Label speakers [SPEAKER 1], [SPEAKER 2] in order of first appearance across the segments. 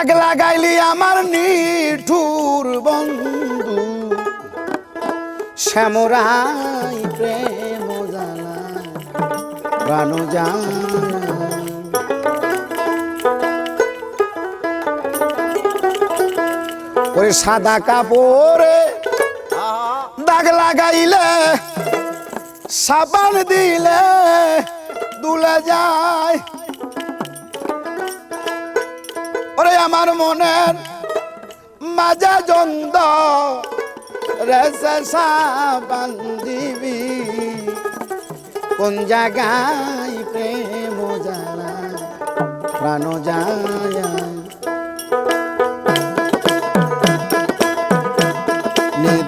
[SPEAKER 1] দাগ লাগাইলি আমার নিঠুর বন্ধু। শ্যামরাই প্রেম জানা প্রাণ ওই সাদা কাপড়ে দাগ লাগাইলে, সাবান দিলে দুলে যায়। আমার মনের মাজা জন্দ রেসে সাবান কোন জায়গায় প্রেম জানা প্রাণ যায়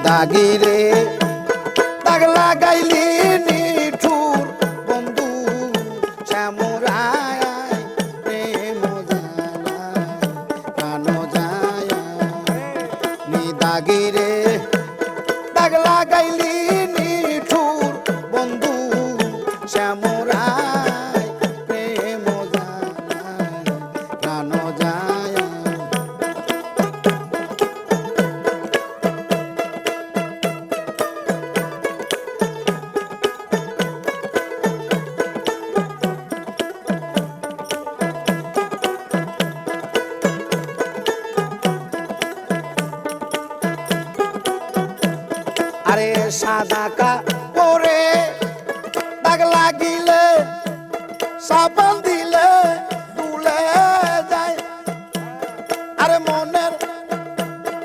[SPEAKER 1] দাগিরে দাগ লাগাইলি নি দাগিরে দাগ লাগাইলি নিঠুর বন্ধু শ্যামরায় আরে সাদা কাপড়ে দাগ লাগিলে, সাবান দিলে তুলে যায়। আরে মনের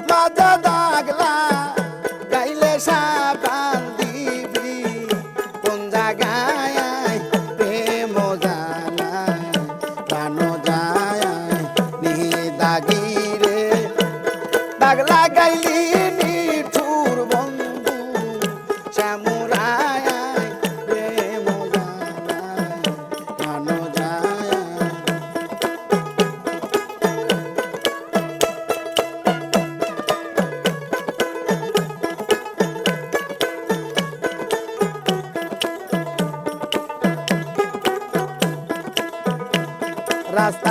[SPEAKER 1] মাজা দাগলা গাইলে সাবান দিবি, কোন জায়গায় প্রেম জানায়, প্রাণ যায় নি দাগিরে। দাগ লাগাইলি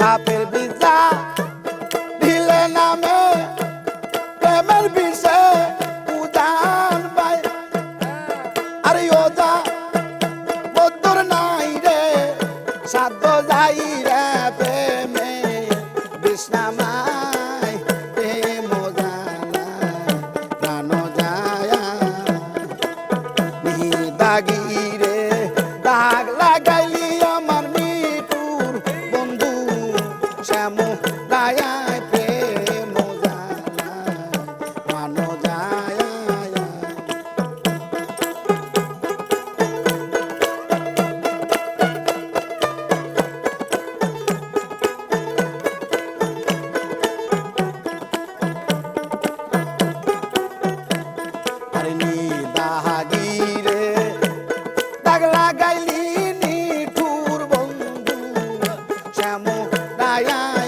[SPEAKER 1] সাপের বিদ্যা ঢিলে নামে প্রেমের বিষে, উদান পাই আরে ওদা বদর নাই রে, সাধ্য যাই রে প্রেমে বিষ্ণামা Maggie. Diana.